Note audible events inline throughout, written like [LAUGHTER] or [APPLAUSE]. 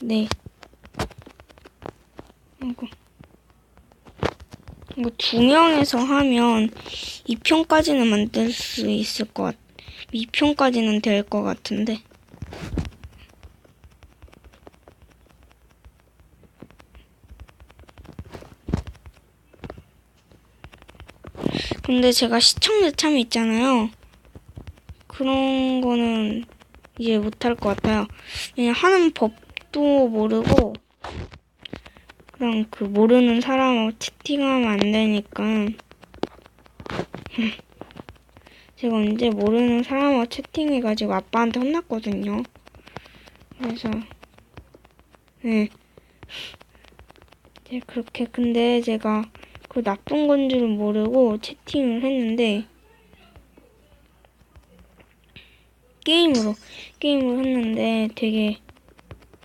네. 이거. 이거 두 명에서 하면 2편까지는 만들 수 있을 것 같, 2편까지는 될 것 같은데. 근데 제가 시청자 참여 있잖아요. 그런 거는 이제 못할 것 같아요. 그냥 하는 법 도 모르고, 그냥 그 모르는 사람하고 채팅하면 안 되니까. [LAUGHS] 제가 언제 모르는 사람하고 채팅해가지고 아빠한테 혼났거든요. 그래서, 네. [LAUGHS] 네, 그렇게, 근데 제가 그 나쁜 건 줄은 모르고 채팅을 했는데, 게임으로, 게임을 했는데 되게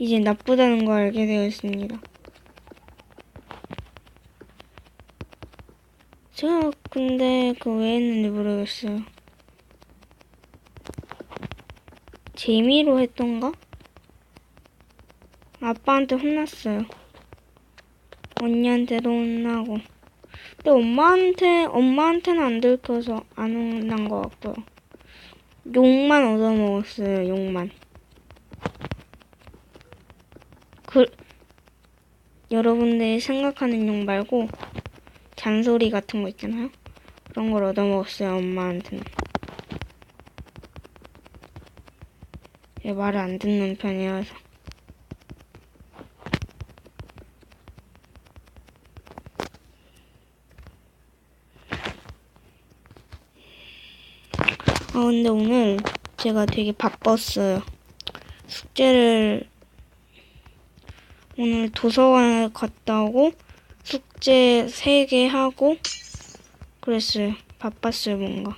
이제 나쁘다는 걸 알게 되었습니다. 제가 근데 그 왜 했는지 모르겠어요. 재미로 했던가? 아빠한테 혼났어요. 언니한테도 혼나고. 근데 엄마한테, 엄마한테는 안 들켜서 안 혼난 것 같고요. 욕만 얻어먹었어요, 욕만. 그, 여러분들이 생각하는 욕 말고, 잔소리 같은 거 있잖아요? 그런 걸 얻어먹었어요, 엄마한테는. 얘 말을 안 듣는 편이어서. 아, 근데 오늘 제가 되게 바빴어요. 숙제를 오늘 도서관에 갔다 오고 숙제 3개 하고 그랬어요. 바빴어요, 뭔가.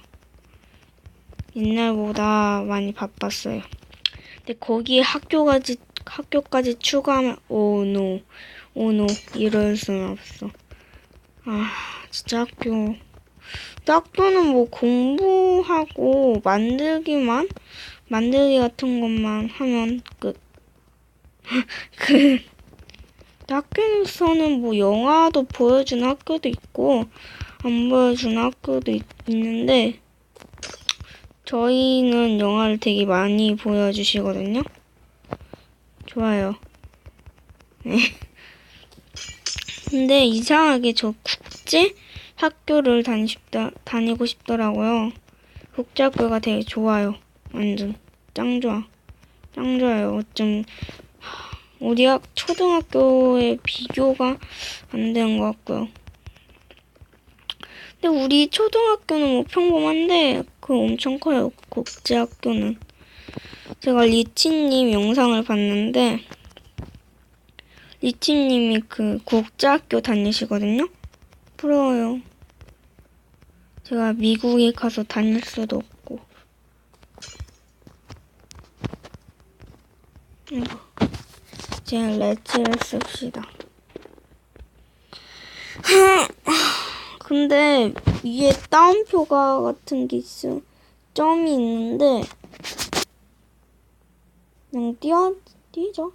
옛날보다 많이 바빴어요. 근데 거기에 학교까지 학교까지 추가하면 오노 오노 이럴 수는 없어. 아, 진짜 학교 학교는 뭐 공부하고 만들기만 만들기 같은 것만 하면 끝. [LAUGHS] 그 학교에서는 뭐 영화도 보여주는 학교도 있고 안 보여주는 학교도 있, 있는데 저희는 영화를 되게 많이 보여주시거든요. 좋아요. 네. 근데 이상하게 저 국제 학교를 다니 싶다, 다니고 싶더라고요. 국제 학교가 되게 좋아요. 완전 짱 좋아. 짱 좋아요. 어쩜 하, 우리 학 초등학교에 비교가 안 되는 것 같고요. 근데 우리 초등학교는 뭐 평범한데 그 엄청 커요. 국제학교는. 제가 리치님 영상을 봤는데 리치님이 그 국제학교 다니시거든요. 부러워요. 제가 미국에 가서 다닐 수도 없고. 이거. 이제 레츠를 씁시다. [LAUGHS] 근데 위에 따옴표가 같은 게 있어. 점이 있는데 그냥 띄어 띄죠.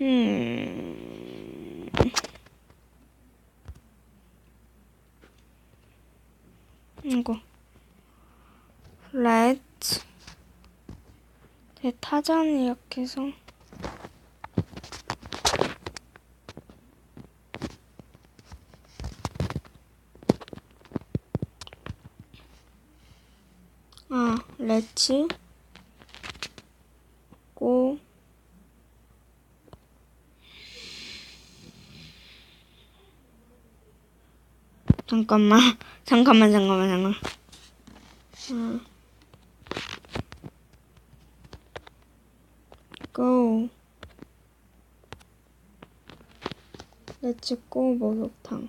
음. 이거 렛 츠 대타잔 이렇게 해서 아 렛츠 고. [LAUGHS] 잠깐만. 잠깐만 잠깐만 잠깐만. 음. 렛츠 고 목욕탕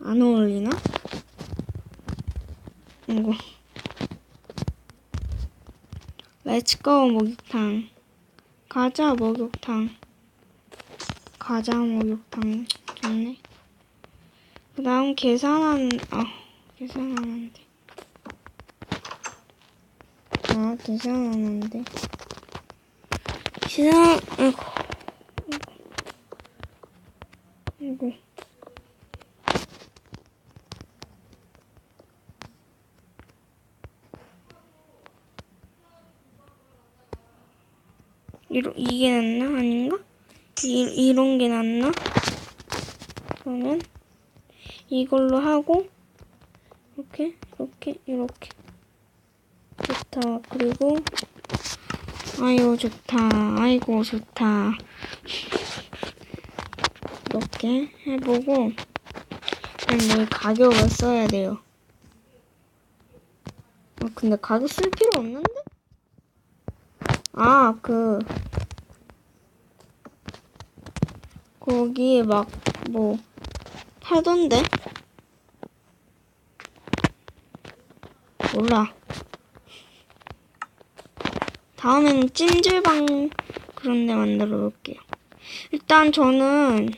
안 어울리나? 이거 렛츠 고 목욕탕 가자 목욕탕 가자 목욕탕 좋네 그 다음 계산하는 아 계산하면 돼 아, 계산하는데. 계산. 아이고. 이러, 이게 낫나? 아닌가? 이, 이런 게 낫나? 그러면 이걸로 하고 이렇게 이렇게 이렇게 좋다 그리고 아이고 좋다 아이고 좋다 이렇게 해보고 여기 가격을 써야 돼요 아 근데 가격 쓸 필요 없는데? 아 그 거기에 막뭐 팔던데? 몰라. 다음에는 찜질방 그런 데 만들어 볼게요. 일단 저는